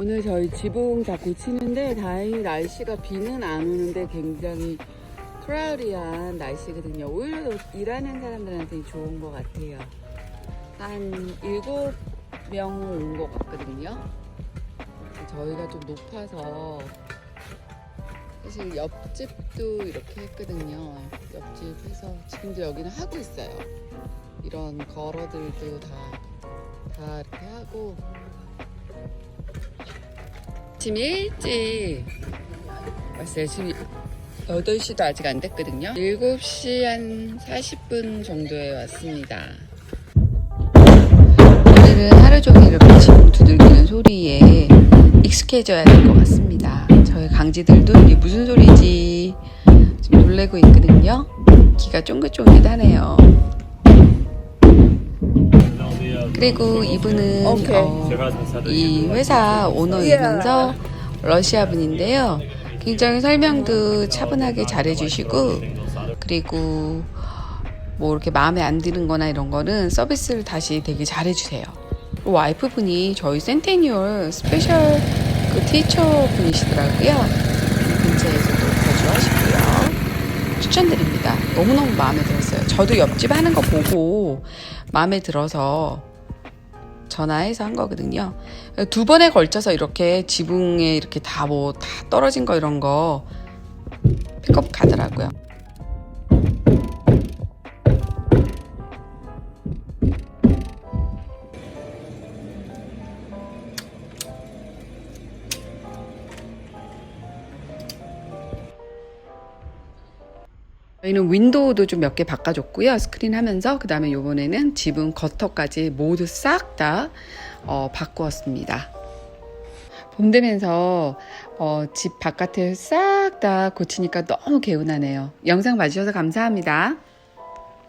오늘 저희 지붕 다 고치는데 다행히 날씨가 비는 안 오는데 굉장히 크라우리한 날씨거든요. 오히려 일하는 사람들한테 좋은 것 같아요. 한 일곱 명온 것 같거든요. 저희가 좀 높아서 사실 옆집도 이렇게 했거든요. 옆집 해서 지금도 여기는 하고 있어요. 이런 걸어들도 다, 다 이렇게 하고 아침 일찍 왔어요. 지금 8시도 아직 안 됐거든요. 7시 한 40분 정도에 왔습니다. 오늘은 하루 종일 이렇게 지붕 두들기는 소리에 익숙해져야 될 것 같습니다. 저희 강지들도 이게 무슨 소리지 지금 놀래고 있거든요. 귀가 쫑긋쫑긋하네요. 그리고 이분은. 어, 이 회사 오너이면서 러시아 분인데요. 굉장히 설명도 차분하게 잘해주시고 그리고 뭐 이렇게 마음에 안 드는 거나 이런 거는 서비스를 다시 되게 잘해주세요. 와이프 분이 저희 센테니얼 스페셜 그 티처 분이시더라고요. 근처에서도 거주하시고요. 추천드립니다. 너무너무 마음에 들었어요. 저도 옆집 하는 거 보고 마음에 들어서 전화해서 한 거거든요. 두 번에 걸쳐서 이렇게 지붕에 이렇게 다 뭐 다 떨어진 거 이런 거 픽업 가더라고요. 저희는 윈도우도 좀 몇 개 바꿔줬고요. 스크린 하면서. 그 다음에 요번에는 지붕 겉터까지 모두 싹다 어, 바꾸었습니다. 봄 되면서 어, 집 바깥을 싹 다 고치니까 너무 개운하네요. 영상 봐주셔서 감사합니다.